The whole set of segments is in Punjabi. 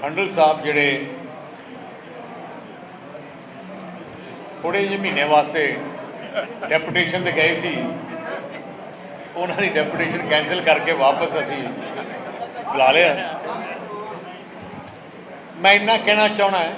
ਖੰਡਲ ਸਾਹਿਬ ਜਿਹੜੇ ਥੋੜੇ ਜਿਹੇ ਮਹੀਨੇ ਵਾਸਤੇ ਡੈਪੂਟੇਸ਼ਨ ਤੇ ਗਏ ਸੀ, ਉਹਨਾਂ ਦੀ ਡੈਪੂਟੇਸ਼ਨ ਕੈਨਸਲ ਕਰਕੇ ਵਾਪਸ ਅਸੀਂ ਬੁਲਾ ਲਿਆ। ਮੈਂ ਇੰਨਾ ਕਹਿਣਾ ਚਾਹਣਾ ਹੈ,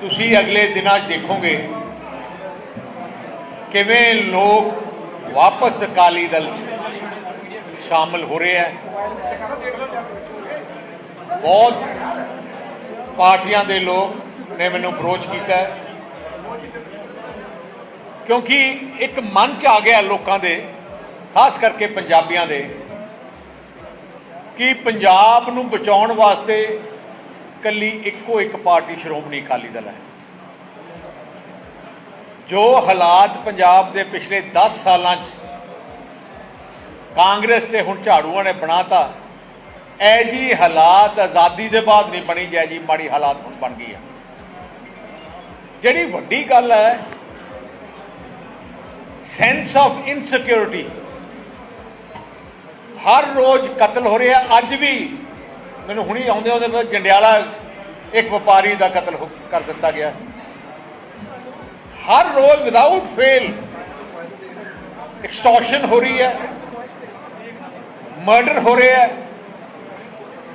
ਤੁਸੀਂ ਅਗਲੇ ਦਿਨਾਂ 'ਚ ਦੇਖੋਗੇ ਕਿਵੇਂ ਲੋਕ ਵਾਪਸ ਅਕਾਲੀ ਦਲ 'ਚ ਸ਼ਾਮਲ ਹੋ ਰਹੇ ਹੈ ਬਹੁਤ ਪਾਰਟੀਆਂ ਦੇ ਲੋਕ ਨੇ ਮੈਨੂੰ ਅਪਰੋਚ ਕੀਤਾ ਕਿਉਂਕਿ ਇੱਕ ਮਨ ਚ ਆ ਗਿਆ ਲੋਕਾਂ ਦੇ, ਖਾਸ ਕਰਕੇ ਪੰਜਾਬੀਆਂ ਦੇ, ਕਿ ਪੰਜਾਬ ਨੂੰ ਬਚਾਉਣ ਵਾਸਤੇ ਕੱਲੀ ਇੱਕੋ ਇੱਕ ਪਾਰਟੀ ਸ਼੍ਰੋਮਣੀ ਅਕਾਲੀ ਦਲ ਹੈ। ਜੋ ਹਾਲਾਤ ਪੰਜਾਬ ਦੇ ਪਿਛਲੇ 10 ਸਾਲਾਂ 'ਚ ਕਾਂਗਰਸ ਤੇ ਹੁਣ ਝਾੜੂਆਂ ਨੇ ਬਣਾਤਾ ਐ ਜੀ ਹਾਲਾਤ ਆਜ਼ਾਦੀ ਦੇ ਬਾਅਦ ਨਹੀਂ ਬਣੀ ਜੈ ਜੀ ਮਾੜੀ ਹਾਲਾਤ ਹੁਣ ਬਣ ਗਈ ਆ। ਜਿਹੜੀ ਵੱਡੀ ਗੱਲ ਹੈ ਸੈਂਸ ਆਫ ਇਨਸਿਕਿਉਰਿਟੀ ਹਰ ਰੋਜ਼ ਕਤਲ ਹੋ ਰਿਹਾ, ਅੱਜ ਵੀ ਮੈਨੂੰ ਹੁਣੀ ਆਉਂਦੇ ਉਹਦੇ ਪਤਾ ਜੰਡਿਆਲਾ ਇੱਕ ਵਪਾਰੀ ਦਾ ਕਤਲ ਹੋ- ਕਰ ਦਿੱਤਾ ਗਿਆ। ਹਰ ਰੋਜ਼ ਵਿਦਆਊਟ ਫੇਲ ਐਕਸਟੋਰਸ਼ਨ ਹੋ ਰਹੀ ਹੈ ਮਰਡਰ ਹੋ ਰਿਹਾ ਹੈ।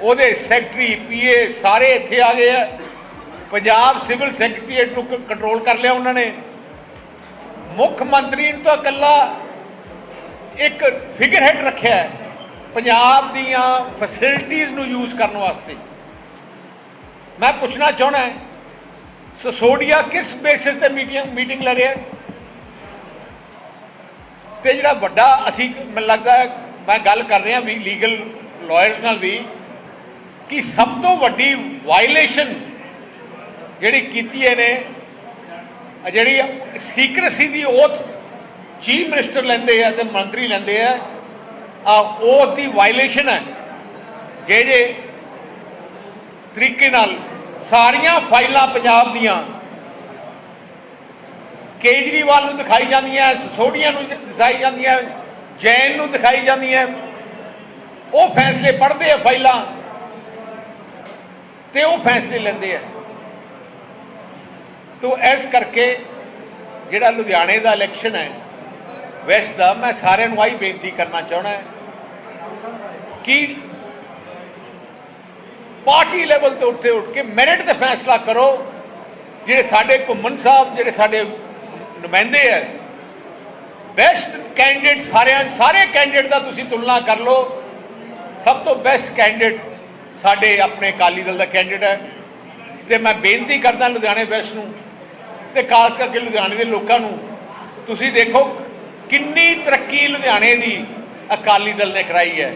ਉਹਦੇ ਸੈਕਟਰੀ, ਪੀਏ, ਸਾਰੇ ਇੱਥੇ ਆ ਗਏ ਆ। ਪੰਜਾਬ ਸਿਵਲ ਸੈਕਟਰੀਏਟ ਨੂੰ ਕੰਟਰੋਲ ਕਰ ਲਿਆ ਉਹਨਾਂ ਨੇ। ਮੁੱਖ ਮੰਤਰੀ ਨੂੰ ਤਾਂ ਇਕੱਲਾ ਇੱਕ ਫਿਗਰ ਹੈਡ ਰੱਖਿਆ ਹੈ, ਪੰਜਾਬ ਦੀਆਂ ਫੈਸਿਲਿਟੀਆਂ ਨੂੰ ਯੂਜ਼ ਕਰਨ ਵਾਸਤੇ। ਮੈਂ ਪੁੱਛਣਾ ਚਾਹਣਾ ਹੈ, ਸਸੋਡੀਆ ਕਿਸ ਬੇਸਿਸ ਤੇ ਮੀਟਿੰਗ ਮੀਟਿੰਗ ਲੈ ਰਿਹਾ ਹੈ? ਤੇ ਜਿਹੜਾ ਵੱਡਾ, ਅਸੀਂ, ਮੈਨੂੰ ਲੱਗਦਾ ਮੈਂ ਗੱਲ ਕਰ ਰਿਹਾ ਵੀ ਲੀਗਲ ਲਾਇਰਸ ਨਾਲ ਵੀ। ਕਿ ਸਭ ਤੋਂ ਵੱਡੀ ਵਾਇਲੇਸ਼ਨ ਜਿਹੜੀ ਕੀਤੀ ਇਹਨੇ ਜਿਹੜੀ ਸੀਕ੍ਰੇਸੀ ਦੀ ਓਥ ਚੀਫ ਮਿਨਿਸਟਰ ਲੈਂਦੇ ਆ ਤੇ ਮੰਤਰੀ ਲੈਂਦੇ ਆ ਆ ਓਥ ਦੀ ਵਾਇਲੇਸ਼ਨ ਹੈ। ਜੇ ਜੇ ਤਰੀਕੇ ਨਾਲ ਸਾਰੀਆਂ ਫਾਈਲਾਂ ਪੰਜਾਬ ਦੀਆਂ ਕੇਜਰੀਵਾਲ ਨੂੰ ਦਿਖਾਈ ਜਾਂਦੀਆਂ, ਸੋਢੀਆਂ ਨੂੰ ਦਿਖਾਈ ਜਾਂਦੀਆਂ, ਜੈਨ ਨੂੰ ਦਿਖਾਈ ਜਾਂਦੀਆਂ, ਉਹ ਫੈਸਲੇ ਪੜ੍ਹਦੇ ਆ ਫਾਈਲਾਂ। ਤੇ ਉਹ ਫੈਸਲੇ ਲੈਂਦੇ ਆ। ਤੋ ਇਸ ਕਰਕੇ ਜਿਹੜਾ ਲੁਧਿਆਣੇ ਦਾ ਇਲੈਕਸ਼ਨ ਹੈ ਵੈਸਟ ਦਾ, ਮੈਂ ਸਾਰਿਆਂ ਨੂੰ ਆਹੀ ਬੇਨਤੀ ਕਰਨਾ ਚਾਹਣਾ ਹੈ ਕਿ ਪਾਰਟੀ ਲੈਵਲ ਤੋਂ ਉੱਤੇ ਉੱਠ ਕੇ ਮੈਰਿਟ ਤੇ ਫੈਸਲਾ ਕਰੋ। ਜਿਹੜੇ ਸਾਡੇ ਘੁੰਮਣ ਸਾਹਿਬ, ਜਿਹੜੇ ਸਾਡੇ ਨੁਮਾਇੰਦੇ ਹੈ ਬੈਸਟ ਕੈਂਡੀਡੇਟ ਸਾਰਿਆਂ ਸਾਰੇ ਕੈਂਡੀਡੇਟ ਦਾ ਤੁਸੀਂ ਤੁਲਨਾ ਕਰ ਲਓ। ਸਭ ਤੋਂ ਬੈਸਟ ਕੈਂਡੀਡੇਟ ਸਾਡੇ ਆਪਣੇ ਅਕਾਲੀ ਦਲ ਦਾ ਕੈਂਡੀਡੇਟ ਹੈ ਤੇ ਮੈਂ ਬੇਨਤੀ ਕਰਦਾ ਲੁਧਿਆਣੇ ਵੈਸਟ ਨੂੰ ਤੇ ਖਾਸ ਕਰਕੇ ਲੁਧਿਆਣੇ ਦੇ ਲੋਕਾਂ ਨੂੰ, ਤੁਸੀਂ ਦੇਖੋ ਕਿੰਨੀ ਤਰੱਕੀ ਲੁਧਿਆਣੇ ਦੀ ਅਕਾਲੀ ਦਲ ਨੇ ਕਰਾਈ ਹੈ।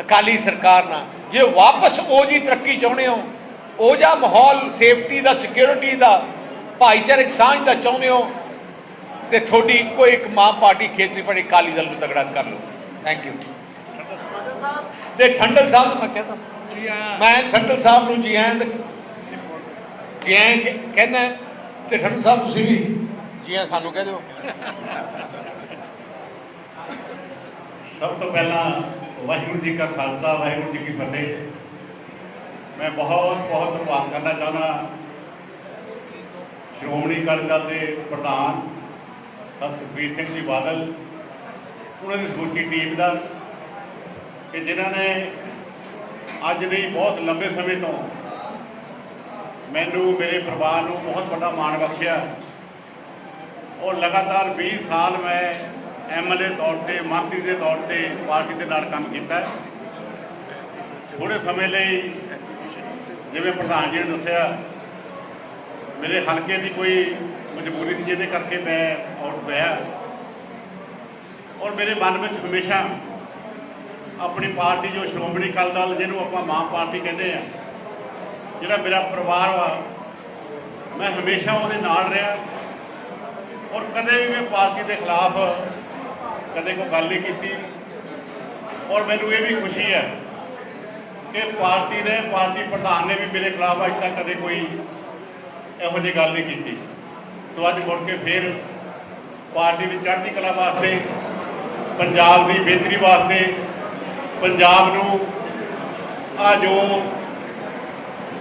ਅਕਾਲੀ ਸਰਕਾਰ ਨਾਲ। ਜੇ ਵਾਪਸ ਉਹ ਜੀ ਤਰੱਕੀ ਚਾਹੁੰਦੇ ਹੋ, ਉਹ ਜਿਹਾ ਮਾਹੌਲ ਸੇਫਟੀ ਦਾ ਸਿਕਿਉਰਿਟੀ ਦਾ, ਭਾਈਚਾਰਕ ਸਾਂਝ ਦਾ ਚਾਹੁੰਦੇ ਹੋ, ਤੇ ਤੁਹਾਡੀ ਇੱਕੋ ਇੱਕ ਮਾਂ ਪਾਰਟੀ ਖੇਤਰੀ ਪਾਰਟੀ ਅਕਾਲੀ ਦਲ ਨੂੰ ਤਗੜਾ ਕਰ ਲਓ। ਥੈਂਕ ਯੂ ਤੇ ਠੰਡਲ ਸਾਹਿਬ ਨੂੰ ਮੈਂ ਕਹਿੰਦਾ ਮੈਂ ਠੰਡਲ ਸਾਹਿਬ ਨੂੰ ਜੀ ਆਇਆਂ ਜੀ ਕਹਿ- ਕਹਿੰਦਾ ਤੇ ਠੰਡਲ ਸਾਹਿਬ ਤੁਸੀਂ ਵੀ ਜੀ ਆਇਆਂ ਸਾਨੂੰ ਕਹਿ ਦਿਓ। ਸਭ ਤੋਂ ਪਹਿਲਾਂ ਵਾਹਿਗੁਰੂ ਜੀ ਕਾ ਖਾਲਸਾ ਵਾਹਿਗੁਰੂ ਜੀ ਕੀ ਫਤਿਹ। ਮੈਂ ਬਹੁਤ ਬਹੁਤ ਧੰਨਵਾਦ ਕਰਨਾ ਚਾਹੁੰਦਾ ਸ਼੍ਰੋਮਣੀ ਅਕਾਲੀ ਦਲ ਦੇ ਪ੍ਰਧਾਨ ਸਰ ਸੁਖਬੀਰ ਸਿੰਘ ਜੀ ਬਾਦਲ ਉਹਨਾਂ ਦੀ ਸਮੁੱਚੀ ਟੀਮ ਦਾ ਕਿ ਜਿਨ੍ਹਾਂ ਨੇ ਅੱਜ ਨਹੀਂ ਬਹੁਤ ਲੰਬੇ ਸਮੇਂ ਤੋਂ ਮੈਨੂੰ ਮੇਰੇ ਪਰਿਵਾਰ ਨੂੰ ਬਹੁਤ ਵੱਡਾ ਮਾਣ ਬਖਸ਼ਿਆ ਔਰ ਲਗਾਤਾਰ 20 ਸਾਲ ਮੈਂ ਐਮਐਲਏ ਤੌਰ ਤੇ ਮੰਤਰੀ ਦੇ ਤੌਰ ਤੇ ਪਾਰਟੀ ਦੇ ਨਾਲ ਕੰਮ ਕੀਤਾ ਹੈ। ਥੋੜੇ ਸਮੇਂ ਲਈ ਜਿਵੇਂ ਪ੍ਰਧਾਨ ਜੀ ਨੇ ਦੱਸਿਆ, ਮੇਰੇ ਹਲਕੇ ਦੀ ਕੋਈ ਮਜਬੂਰੀ ਸੀ, ਜਿਹਦੇ ਕਰਕੇ ਮੈਂ ਆਊਟ ਹੋਇਆ ਔਰ ਮੇਰੇ ਮਨ ਵਿੱਚ ਹਮੇਸ਼ਾ ਆਪਣੀ ਪਾਰਟੀ ਜੋ ਸ਼੍ਰੋਮਣੀ ਅਕਾਲੀ ਦਲ ਜਿਹਨੂੰ ਆਪਾਂ ਮਾਂ ਪਾਰਟੀ ਕਹਿੰਦੇ ਆ, ਜਿਹੜਾ ਮੇਰਾ ਪਰਿਵਾਰ ਵਾ, ਮੈਂ ਹਮੇਸ਼ਾ ਉਹਦੇ ਨਾਲ ਰਿਹਾ। ਔਰ ਕਦੇ ਵੀ ਮੈਂ ਪਾਰਟੀ ਦੇ ਖਿਲਾਫ ਕਦੇ ਕੋਈ ਗੱਲ ਨਹੀਂ ਕੀਤੀ। ਔਰ ਮੈਨੂੰ ਇਹ ਵੀ ਖੁਸ਼ੀ ਹੈ ਕਿ ਪਾਰਟੀ ਨੇ ਪਾਰਟੀ ਪ੍ਰਧਾਨ ਨੇ ਵੀ ਮੇਰੇ ਖਿਲਾਫ ਅੱਜ ਤੱਕ ਕਦੇ ਕੋਈ ਇਹੋ ਜਿਹੀ ਗੱਲ ਨਹੀਂ ਕੀਤੀ। ਸੋ ਅੱਜ ਮੁੜ ਕੇ ਫਿਰ ਪਾਰਟੀ ਦੀ ਚੜ੍ਹਦੀ ਕਲਾ ਵਾਸਤੇ, ਪੰਜਾਬ ਦੀ ਬਿਹਤਰੀ ਵਾਸਤੇ ਪੰਜਾਬ ਨੂੰ ਆ ਜੋ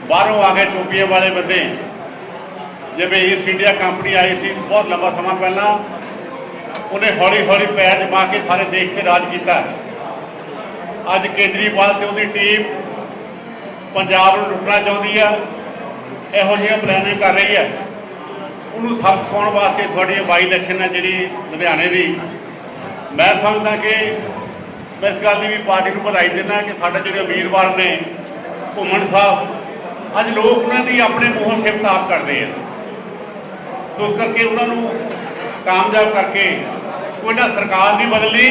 ਬਾਹਰੋਂ ਆ ਕੇ ਟੋਪੀਆਂ ਵਾਲੇ ਬੰਦੇ, ਜਿਵੇਂ ਈਸਟ ਇੰਡੀਆ ਕੰਪਨੀ ਆਈ ਸੀ ਬਹੁਤ ਲੰਬਾ ਸਮਾਂ ਪਹਿਲਾਂ, ਉਹਨੇ ਹੌਲੀ ਹੌਲੀ ਪੈਰ ਜਮਾ ਕੇ ਸਾਰੇ ਦੇਸ਼ ਤੇ ਰਾਜ ਕੀਤਾ। ਅੱਜ ਕੇਜਰੀਵਾਲ ਤੇ ਉਹਦੀ ਟੀਮ ਪੰਜਾਬ ਨੂੰ ਲੁੱਟਣਾ ਚਾਹੁੰਦੀ ਆ, ਇਹੋ ਜਿਹੀਆਂ ਪਲਾਨਿੰਗ ਕਰ ਰਹੀ ਹੈ ਉਹਨੂੰ ਸਬਕ ਸਿਖਾਉਣ ਵਾਸਤੇ ਤੁਹਾਡੀ ਬਾਈ ਇਲੈਕਸ਼ਨ ਹੈ ਜਿਹੜੀ ਲੁਧਿਆਣੇ ਦੀ, ਮੈਂ ਸਮਝਦਾ ਕਿ ਮੈਂ ਇਸ ਗੱਲ ਦੀ ਵੀ ਪਾਰਟੀ ਨੂੰ ਵਧਾਈ ਦਿੰਦਾ ਕਿ ਸਾਡੇ ਜਿਹੜੇ ਉਮੀਦਵਾਰ ਨੇ ਘੁੰਮਣ ਸਾਹਿਬ, ਅੱਜ ਲੋਕ ਉਹਨਾਂ ਦੀ ਆਪਣੇ ਮੂੰਹੋਂ ਸਿਫਤ ਆਪ ਕਰਦੇ ਆ। ਸੋ ਇਸ ਕਰਕੇ ਉਹਨਾਂ ਨੂੰ ਕਾਮਯਾਬ ਕਰਕੇ ਉਹਨਾਂ ਸਰਕਾਰ ਨਹੀਂ ਬਦਲਣੀ,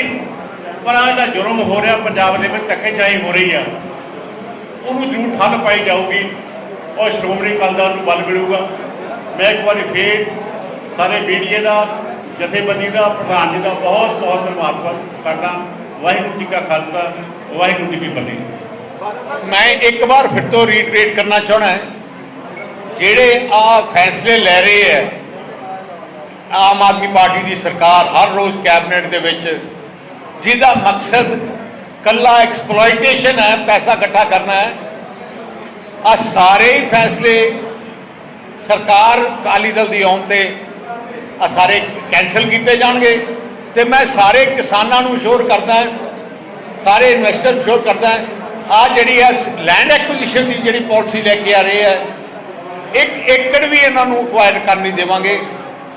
ਪਰ ਆਹ ਜਿਹੜਾ ਜੁਰਮ ਹੋ ਰਿਹਾ ਪੰਜਾਬ ਦੇ ਵਿੱਚ, ਧੱਕੇਸ਼ਾਹੀ ਹੋ ਰਹੀ ਆ, ਉਹਨੂੰ ਜ਼ਰੂਰ ਠੱਲ ਪਾਈ ਜਾਊਗੀ ਔਰ ਸ਼੍ਰੋਮਣੀ ਅਕਾਲੀ ਦਲ ਨੂੰ ਬਲ ਮਿਲੂਗਾ। ਮੈਂ ਇੱਕ ਵਾਰੀ ਫੇਰ ਸਾਰੇ ਮੀਡੀਆ ਦਾ, ਜਥੇਬੰਦੀ ਦਾ, ਪ੍ਰਧਾਨ ਜੀ ਦਾ ਬਹੁਤ ਬਹੁਤ ਧੰਨਵਾਦ ਕਰਦਾ। ਵਾਹਿਗੁਰੂ ਜੀ ਕਾ ਖਾਲਸਾ, ਵਾਹਿਗੁਰੂ ਜੀ ਕੀ ਫਤਿਹ। ਮੈਂ ਇੱਕ ਵਾਰ ਫਿਰ ਤੋਂ ਰੀਟਰੇਟ ਕਰਨਾ ਚਾਹਣਾ ਜਿਹੜੇ ਆ ਫੈਸਲੇ ਲੈ ਰਹੇ ਹੈ, ਆਮ ਆਦਮੀ ਪਾਰਟੀ ਦੀ ਸਰਕਾਰ ਹਰ ਰੋਜ਼ ਕੈਬਨਿਟ ਦੇ ਵਿੱਚ, ਜਿਹਦਾ ਮਕਸਦ ਕੱਲਾ ਐਕਸਪਲੋਇਟੇਸ਼ਨ ਹੈ, ਪੈਸਾ ਇਕੱਠਾ ਕਰਨਾ ਹੈ ਆ ਸਾਰੇ ਹੀ ਫੈਸਲੇ ਸਰਕਾਰ ਅਕਾਲੀ ਦਲ ਦੀ ਆਉਣ ਤੇ ਆ ਸਾਰੇ ਕੈਨਸਲ ਕੀਤੇ ਜਾਣਗੇ। ਤੇ ਮੈਂ ਸਾਰੇ ਕਿਸਾਨਾਂ ਨੂੰ ਸ਼ੋਰ ਕਰਦਾ ਸਾਰੇ ਇਨਵੈਸਟਰ ਨੂੰ ਸ਼ੋਰ ਕਰਦਾ ਆ ਜਿਹੜੀ ਹੈ ਲੈਂਡ ਐਕੁਜੀਸ਼ਨ ਦੀ ਜਿਹੜੀ ਪਾਲਿਸੀ ਲੈ ਕੇ ਆ ਰਹੇ ਹੈ ਇੱਕ ਏਕੜ ਵੀ ਇਹਨਾਂ ਨੂੰ ਅਕਵਾਇਰ ਕਰਨ ਨਹੀਂ ਦੇਵਾਂਗੇ।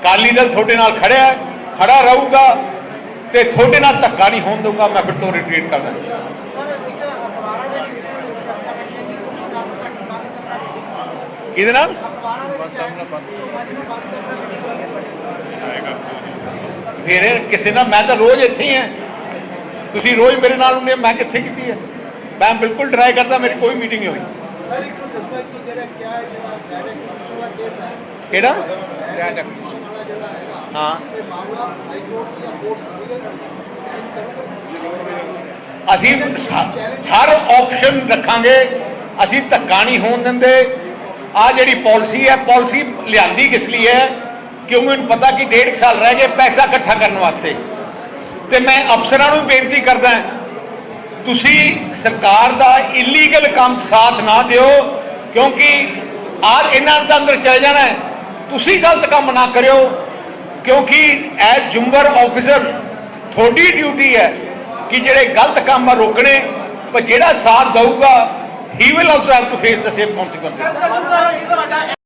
ਅਕਾਲੀ ਦਲ ਤੁਹਾਡੇ ਨਾਲ ਖੜਿਆ ਹੈ, ਖੜਾ ਰਹੂਗਾ ਤੇ ਤੁਹਾਡੇ ਨਾਲ ਧੱਕਾ ਨਹੀਂ ਹੋਣ ਦਊਗਾ ਮੈਂ ਫਿਰ ਤੋਂ ਰਿਟਰੀਟ ਕਰਦਾ ਇਹਦੇ ਨਾਲ? ਮੇਰੇ ਕਿਸੇ ਨਾਲ ਮੈਂ ਤਾਂ ਰੋਜ਼ ਇੱਥੇ ਹੀ ਹਾਂ। ਤੁਸੀਂ ਰੋਜ਼ ਮੇਰੇ ਨਾਲ ਹੁੰਦੇ ਮੈਂ ਕਿੱਥੇ ਕੀਤੀ ਹੈ? ਮੈਂ ਬਿਲਕੁਲ ਟਰਾਈ ਕਰਦਾ ਮੇਰੀ ਕੋਈ ਮੀਟਿੰਗ ਨਹੀਂ ਹੋਈ। ਕਿਹੜਾ? ਹਾਂ। ਅਸੀਂ ਹਰ ਆਪਸ਼ਨ ਰੱਖਾਂਗੇ ਅਸੀਂ ਧੱਕਾ ਨਹੀਂ ਹੋਣ ਦਿੰਦੇ। ਆ ਜਿਹੜੀ ਪਾਲਿਸੀ ਹੈ ਪਾਲਿਸੀ ਲਿਆਂਦੀ ਕਿਸ ਲਈ ਹੈ? ਕਿਉਂਕਿ ਮੈਨੂੰ ਪਤਾ ਕਿ ਡੇਢ ਕੁ ਸਾਲ ਰਹਿ ਗਏ ਪੈਸਾ ਇਕੱਠਾ ਕਰਨ ਵਾਸਤੇ? ਤੇ ਮੈਂ ਅਫਸਰਾਂ ਨੂੰ ਬੇਨਤੀ ਕਰਦਾ ਤੁਸੀਂ ਸਰਕਾਰ ਦਾ ਇਲੀਗਲ ਕੰਮ ਸਾਥ ਨਾ ਦਿਓ, ਕਿਉਂਕਿ ਆਜ ਇਹਨਾਂ ਦਾ ਅੰਦਰ ਚਲੇ ਜਾਣਾ ਤੁਸੀਂ ਗਲਤ ਕੰਮ ਨਾ ਕਰਿਓ, ਕਿਉਂਕਿ ਐਜ਼ ਜੁੰਗਰ ਆਫੀਸਰ ਤੁਹਾਡੀ ਡਿਊਟੀ ਹੈ ਕਿ ਜਿਹੜੇ ਗਲਤ ਕੰਮ ਆ ਰੋਕਣੇ, ਪਰ ਜਿਹੜਾ ਸਾਥ ਦਊਗਾ he will also have to face the same consequences